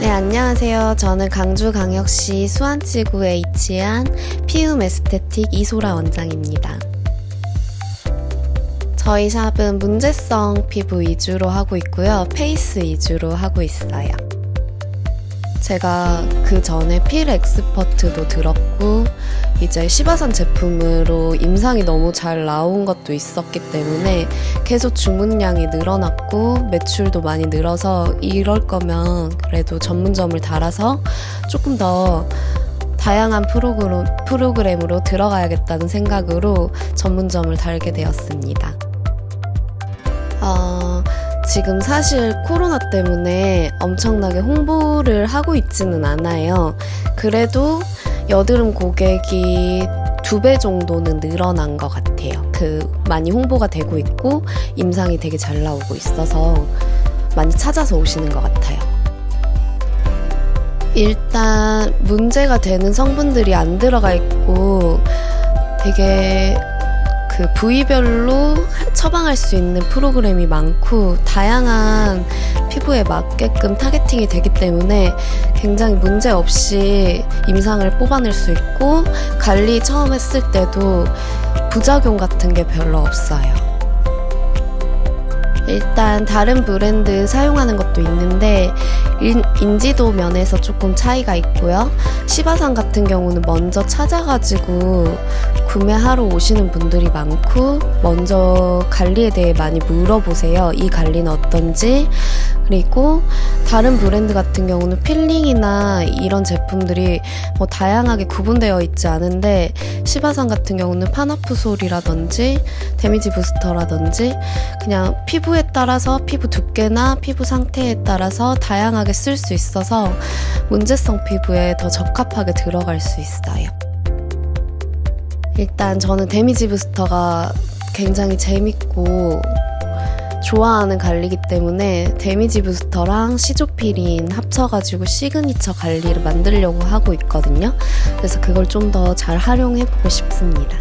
네, 안녕하세요. 저는 강주광역시 수안지구에 위치한 피움 에스테틱 이소라 원장입니다. 저희 샵은 문제성 피부 위주로 하고 있고요. 페이스 위주로 하고 있어요. 제가 그 전에 필 엑스퍼트도 들었고, 이제 시바산 제품으로 임상이 너무 잘 나온 것도 있었기 때문에 계속 주문량이 늘어났고 매출도 많이 늘어서 이럴 거면 그래도 전문점을 달아서 조금 더 다양한 프로그램, 프로그램으로 들어가야겠다는 생각으로 전문점을 달게 되었습니다. 어, 지금 사실 코로나 때문에 엄청나게 홍보를 하고 있지는 않아요. 그래도 여드름 고객이 두 배 정도는 늘어난 것 같아요. 그 많이 홍보가 되고 있고 임상이 되게 잘 나오고 있어서 많이 찾아서 오시는 것 같아요. 일단 문제가 되는 성분들이 안 들어가 있고 되게 그 부위별로 처방할 수 있는 프로그램이 많고 다양한 피부에 맞게끔 타겟팅이 되기 때문에 굉장히 문제 없이 임상을 뽑아낼 수 있고 관리 처음 했을 때도 부작용 같은 게 별로 없어요. 일단 다른 브랜드 사용하는 것도 있는데 인, 인지도 면에서 조금 차이가 있고요. 시바산 같은 경우는 먼저 찾아가지고 구매하러 오시는 분들이 많고 먼저 관리에 대해 많이 물어보세요. 이 관리는 어떤지 그리고 다른 브랜드 같은 경우는 필링이나 이런 제품들이 뭐 다양하게 구분되어 있지 않은데 시바산 같은 경우는 파나프솔이라든지 데미지 부스터라든지 그냥 피부에 따라서 피부 두께나 피부 상태에 따라서 다양하게 쓸 수 있어서 문제성 피부에 더 적합하게 들어갈 수 있어요. 일단 저는 데미지 부스터가 굉장히 재밌고 좋아하는 관리기 때문에 데미지 부스터랑 시조피린 합쳐가지고 시그니처 관리를 만들려고 하고 있거든요. 그래서 그걸 좀 더 잘 활용해보고 싶습니다.